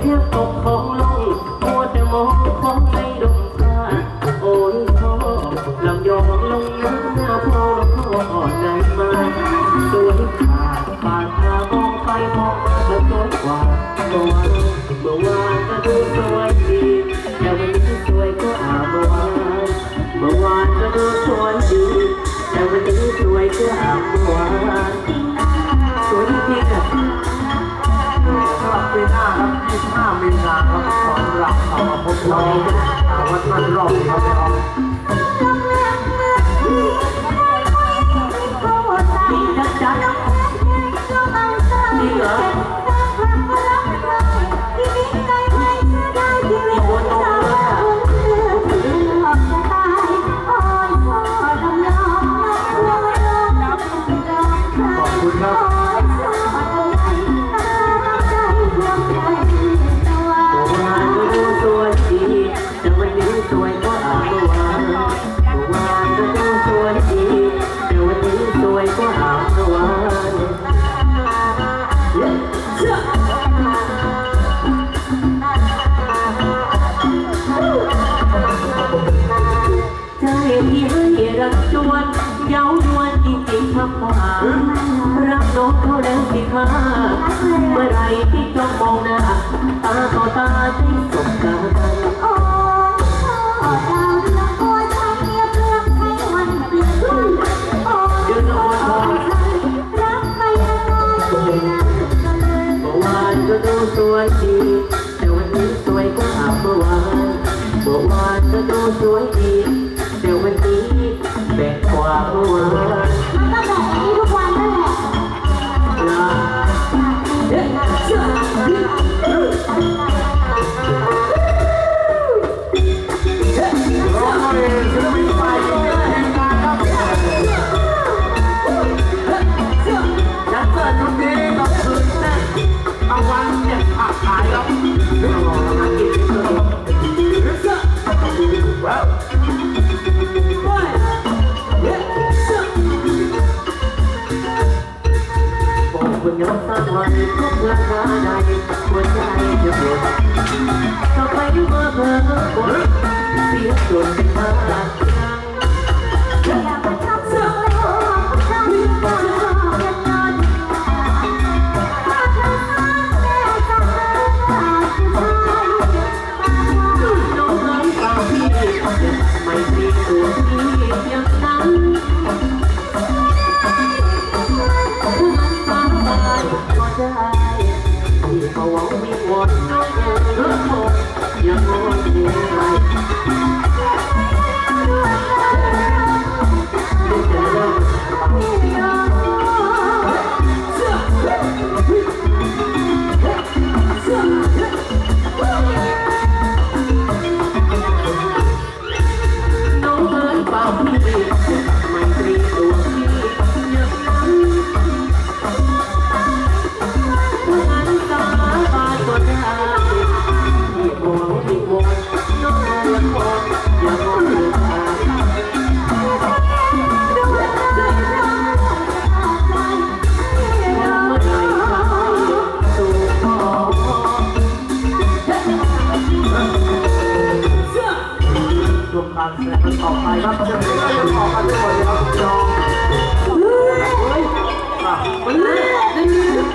เทีตกของลงมัวแต่มองของในดงตาโอ้ยพ่ลำยองลงน้ำหน้าพ่อพ่ออ่อนนมาสวยขาดปาตามองไปมองมาแล้วตกว่าเมื่อวานเมื่อวานก็ดูสวยดี ก็หาสวรรค์ใจที่ให้รักวนเย้ายวนจริงๆครับรักน้องเขาแล้วสิคะเมื่อไรที่จ้องมองหน้าตาต่อตาได้สบตา one day. ตั้งใจก็เพื่าเธอด อย่ามองดู มการแสดงต่อไปครับจะเป็การต่อไปด้วยครับยองเฮ้ยอะมันเล่